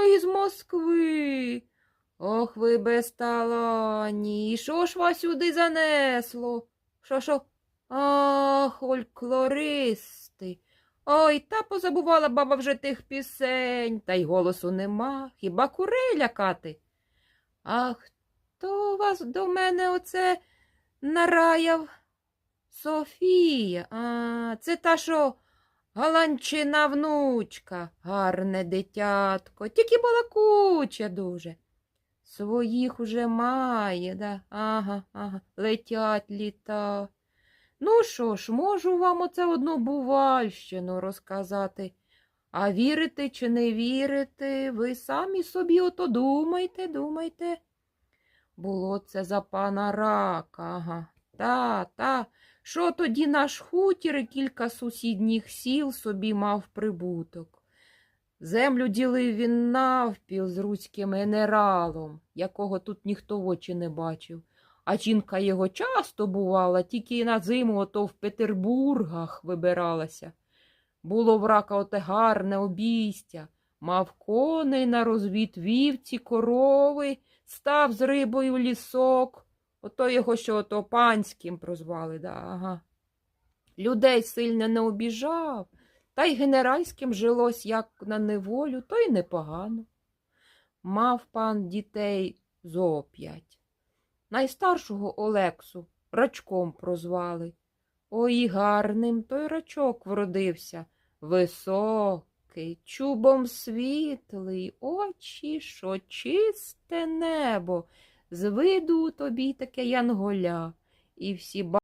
Ой, з Москви. Ох, ви безталанні. І що ж вас сюди занесло? Що, що? Ах, фольклористи. Ой, та позабувала баба вже тих пісень, та й голосу нема, хіба курей лякати? А хто вас до мене оце нараяв? Софія, а, це та що галанчина внучка, гарне дитятко, тільки балакуче дуже. Своїх уже має, да? Ага, ага, летять літа. Ну що ж, можу вам оце одну бувальщину розказати. А вірите чи не вірите, ви самі собі ото думайте, думайте. Було це за пана рака, ага. Та, та, що тоді наш хутір і кілька сусідніх сіл собі мав прибуток. Землю ділив він навпіл з руським генералом, якого тут ніхто в очі не бачив. А жінка його часто бувала, тільки на зиму ото в Петербургах вибиралася. Було в рака оте гарне обійстя, мав коней на розвід вівці, корови, став з рибою лісок. Ото його що ото панським прозвали, да, ага. Людей сильно не обіжав, та й генеральським жилось як на неволю, то й непогано. Мав пан дітей зо п'ять. Найстаршого Олексу рачком прозвали. Ой, гарним той рачок вродився, високий, чубом світлий, очі, що чисте небо, з виду тобі таке янголя, і всі